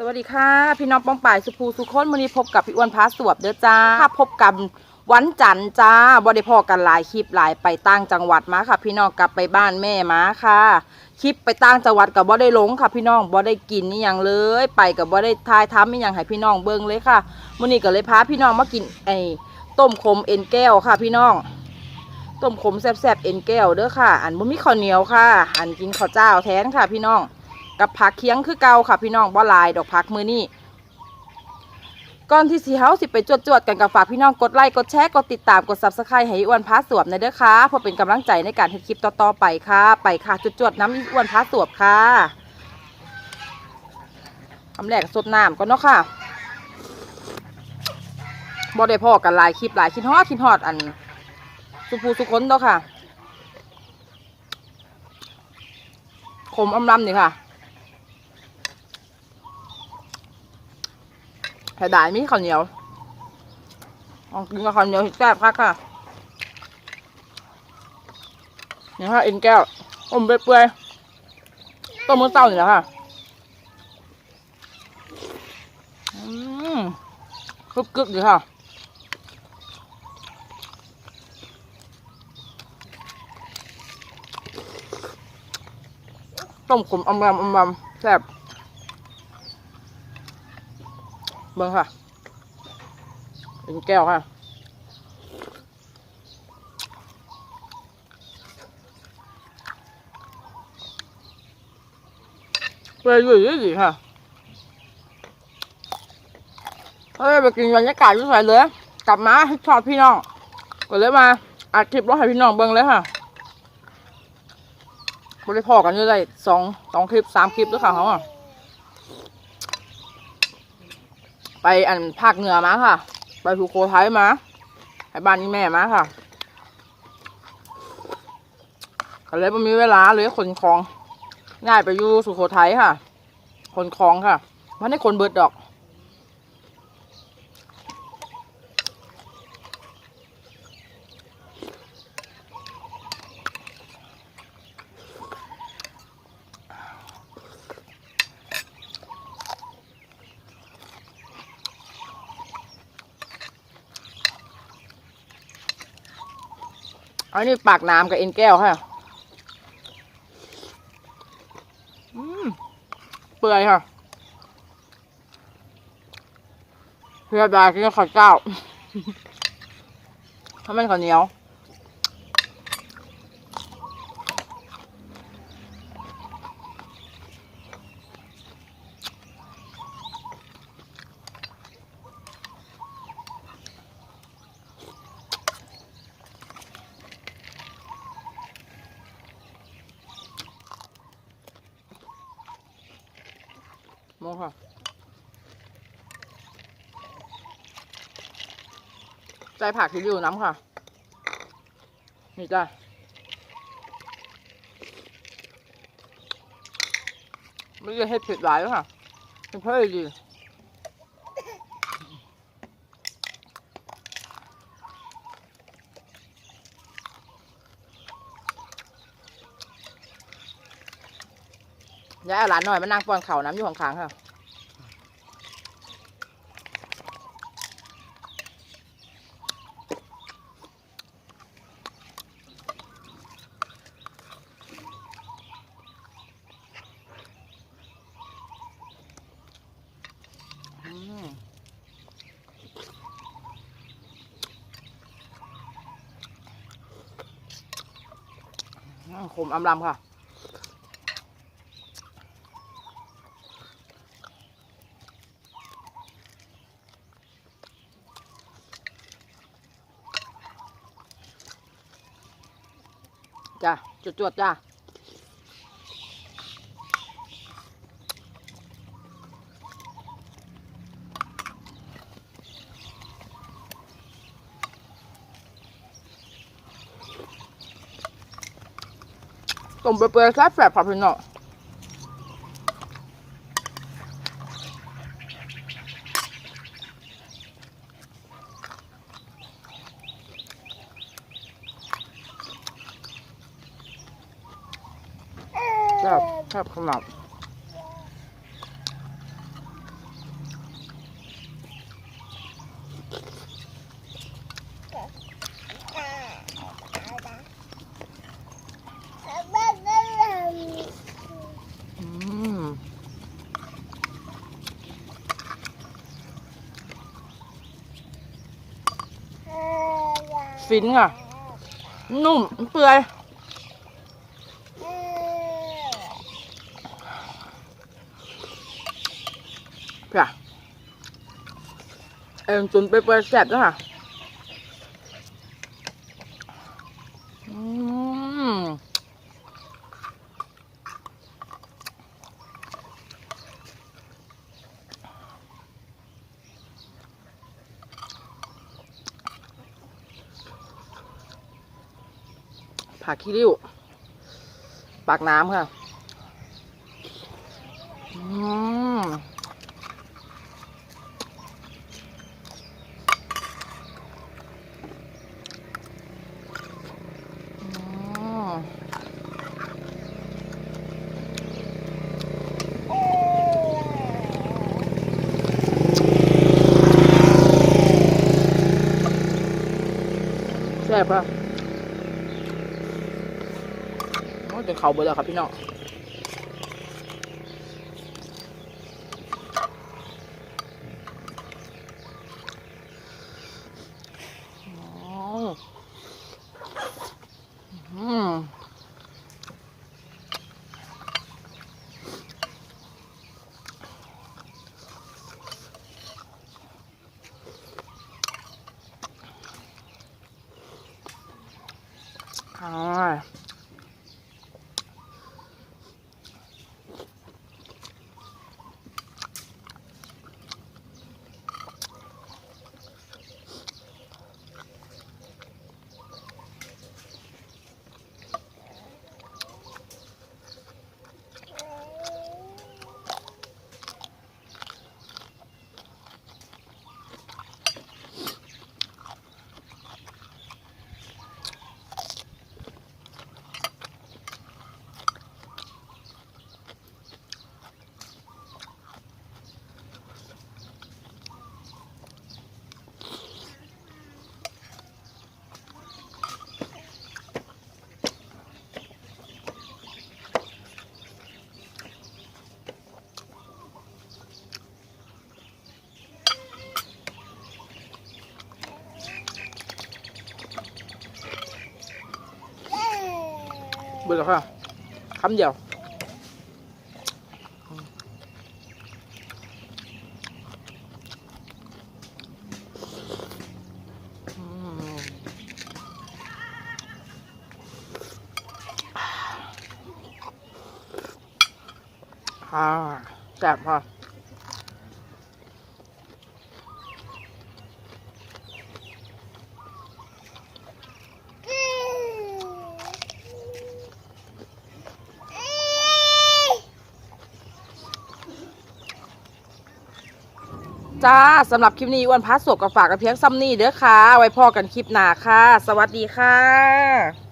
สวัสดีค่ะ พี่น้องป้องป่ายสุภูสุคนวันนี้พบกับพี่อ้วนพาสวบเด้อจ้าค่ะพบกับวันจันทร์จ้าบ่ได้พอกันหลายคลิปหลายไปต่างจังหวัดมาค่ะ พี่น้องกลับไปบ้านแม่มาค่ะ คลิปไปต่างจังหวัดกับบ่ได้หลงค่ะ พี่น้องบ่ได้กินนี่ยังเลย ไปกับบ่ได้ทายทำนี่ยังให้พี่น้องเบิ่งเลยค่ะมื้อนี้ก็เลยพาพี่น้องมากินไอ้ต้มขมเอ็นแก้วค่ะ พี่น้องต้มขมแซ่บๆเอ็นแก้วเด้อค่ะ อันบ่มีข้าวเหนียวค่ะ อันกินข้าวเจ้าแทนค่ะ พี่น้อง กับผักเคียงคือเก่าค่ะพี่น้องบ่ลายดอกผักมือนี่ก่อนที่สีเฮาสิไปจวดๆกันกับฝากพี่น้องกดไลค์กดแชร์กดติดตามกด Subscribe ให้อ้วนพาสวบในเด้อค่ะเพื่อเป็นกำลังใจในการเฮ็ดคลิปต่อๆไปค่ะ ไปค่ะจวดๆน้ำอีอ้วนพาสวบค่ะคำแรกสดน้ำก่อนเนาะค่ะบ่ได้พอกันหลายคลิปหลายคิดฮอดคิดฮอดอันสุภูสุคนเนาะค่ะขมอำลำนี่ค่ะ ไข่ดายมีข้าวเหนียวลองกินกับข้าวเหนียวแซ่บคักค่ะนี่ค่ะเอ็นแก้วอมเปื่อยๆต้มมือเต้านี่แหละค่ะอืมกรึบกรึบดีค่ะต้มขมอมรำอมรำแซ่บ เบิ่งค่ะ เป็นแก้วค่ะเปื่อยู่ยี่สิค่ะเฮ้ยไปกินบรรยากาศสวยเลย กลับมาให้ชอบพี่น้องก็เลยมาอัดคลิปรถให้พี่น้องเบิ่งเลยค่ะบริพอกันอยู่ได้สองสองคลิปสามคลิปด้วยค่ะเขาอะ ไปอันภาคเหนือมาค่ะ ไปสุโขทัยมาให้บ้านนี้แม่มาค่ะก็เลยไม่มีเวลาเลยขนของง่ายไปอยู่สุโขทัยค่ะขนของค่ะมันได้ขนเบิดดอก อันนี้ปากน้ำกับเอ็นแก้วค่ะอืมเปื่อยค่ะเพื่อดากินกับข้าวเจ้าถ้ามันข้าวเหนียว ใจผักที่อยู่น้ำค่ะ นี่จ้ะไม่ได้ให้ผิดหลายแล้วค่ะเป็นเพื่อดียายเอาหลานหน่อยมานั่งป้อนเข่าน้ำอยู่ข้างๆค่ะ อืมอืม ขมอำลำค่ะ จ้ะจวดๆจ้ะ ต้มเปรี้ยๆแซ่บๆครัพี่น้องแซ่บชอบขนาด ฟินค่ะ นุ่มเปื่อยค่ะเอ็มจุนไปเปื่อยแซ่บด้วยค่ะอืม ผักขี้ริ้ว ปากน้ำค่ะแซ่บป่ะ เขาเบอร์แล้วครับพี่น้อง อ๋ออืมอ่า เบอร์แล้วค่ะคำเดียว อืมอ่าแซ่บค่ะ จ้าสำหรับคลิปนี้อ้วันพัสสวกับฝากกับเพียงซัมนี่เด้อค่ะ ไว้พอกันคลิปหน้าค่ะ สวัสดีค่ะ